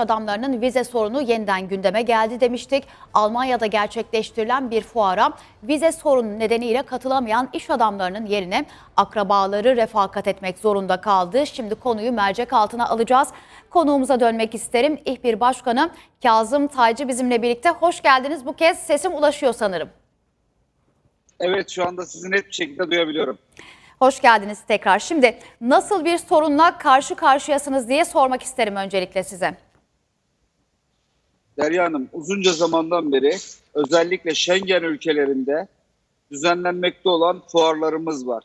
adamlarının vize sorunu yeniden gündeme geldi demiştik. Almanya'da gerçekleştirilen bir fuara vize sorunu nedeniyle katılamayan iş adamlarının yerine akrabaları refakat etmek zorunda kaldı. Şimdi konuyu mercek altına alacağız. Konuğumuza dönmek isterim. İhbir Başkanı Kazım Taycı bizimle birlikte. Hoş geldiniz. Bu kez sesim ulaşıyor sanırım. Evet şu anda sizi net bir şekilde duyabiliyorum. Hoş geldiniz tekrar. Şimdi nasıl bir sorunla karşı karşıyasınız diye sormak isterim öncelikle size. Derya Hanım uzunca zamandan beri özellikle Schengen ülkelerinde düzenlenmekte olan fuarlarımız var.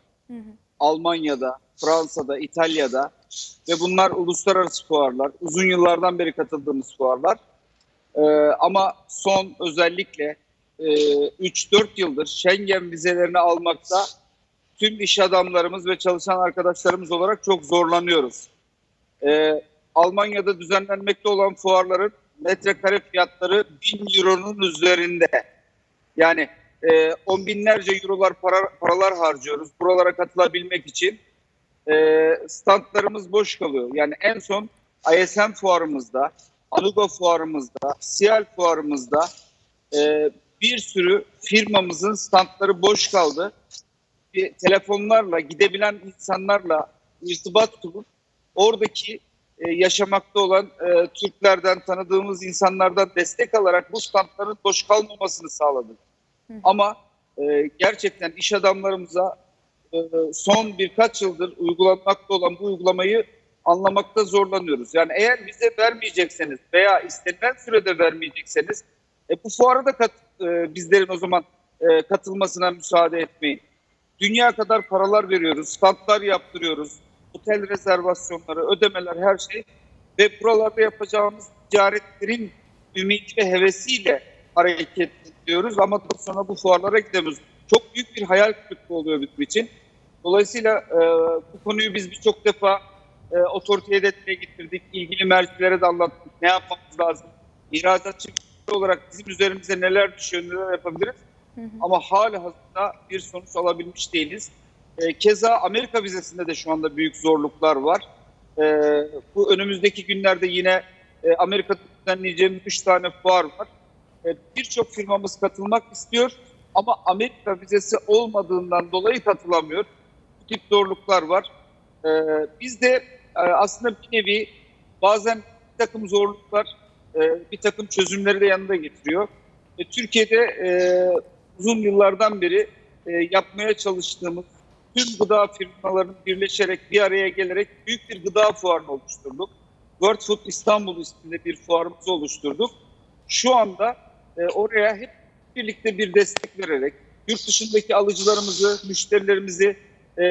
Almanya'da, Fransa'da, İtalya'da ve bunlar uluslararası fuarlar. Uzun yıllardan beri katıldığımız fuarlar. Ee, ama son özellikle e, 3-4 yıldır Schengen vizelerini almakta tüm iş adamlarımız ve çalışan arkadaşlarımız olarak çok zorlanıyoruz. Ee, Almanya'da düzenlenmekte olan fuarların metrekare fiyatları 1000 euronun üzerinde. Yani e, on binlerce eurolar para, paralar harcıyoruz buralara katılabilmek için. E, standlarımız boş kalıyor. Yani en son ISM fuarımızda, Anuga fuarımızda, Sial fuarımızda e, bir sürü firmamızın standları boş kaldı. Bir telefonlarla gidebilen insanlarla irtibat kurup oradaki e, yaşamakta olan e, Türklerden tanıdığımız insanlardan destek alarak bu standların boş kalmamasını sağladık. Ama e, gerçekten iş adamlarımıza e, son birkaç yıldır uygulanmakta olan bu uygulamayı anlamakta zorlanıyoruz. Yani eğer bize vermeyecekseniz veya istenilen sürede vermeyecekseniz e, bu fuara da kat, e, bizlerin o zaman e, katılmasına müsaade etmeyin. Dünya kadar paralar veriyoruz, standlar yaptırıyoruz, otel rezervasyonları, ödemeler her şey ve buralarda yapacağımız ticaretlerin ümidi ve hevesiyle hareket ediyoruz ama daha sonra bu fuarlara gidemiyoruz. Çok büyük bir hayal kırıklığı oluyor bizim için. Dolayısıyla e, bu konuyu biz birçok defa e, otoriteye de getirdik. ilgili mercilere de anlattık. Ne yapmamız lazım? İhracatçı olarak bizim üzerimize neler düşüyor, neler yapabiliriz? Ama hala hazırda bir sonuç alabilmiş değiliz. E, keza Amerika vizesinde de şu anda büyük zorluklar var. E, bu önümüzdeki günlerde yine e, Amerika'da düzenleyeceğimiz 3 tane fuar var. E, Birçok firmamız katılmak istiyor ama Amerika vizesi olmadığından dolayı katılamıyor. Bu tip zorluklar var. E, biz de e, aslında bir nevi bazen bir takım zorluklar, bir takım çözümleri de yanında getiriyor. Türkiye'de uzun yıllardan beri yapmaya çalıştığımız tüm gıda firmalarının birleşerek bir araya gelerek büyük bir gıda fuarını oluşturduk. World Food İstanbul isminde bir fuarımızı oluşturduk. Şu anda e, oraya hep birlikte bir destek vererek yurt dışındaki alıcılarımızı, müşterilerimizi e,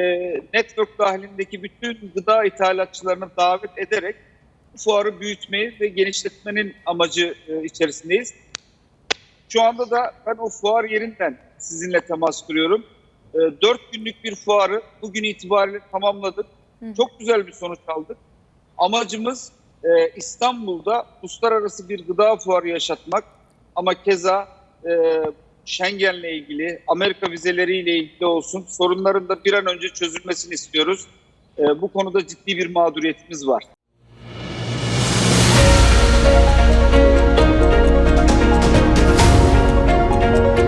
network dahilindeki bütün gıda ithalatçılarını davet ederek bu fuarı büyütmeyi ve genişletmenin amacı e, içerisindeyiz. Şu anda da ben o fuar yerinden sizinle temas kuruyorum. E, Dört günlük bir fuarı bugün itibariyle tamamladık. Çok güzel bir sonuç aldık. Amacımız e, İstanbul'da uluslararası bir gıda fuarı yaşatmak. Ama keza e, Schengen'le ilgili, Amerika vizeleriyle ilgili olsun sorunların da bir an önce çözülmesini istiyoruz. E, bu konuda ciddi bir mağduriyetimiz var.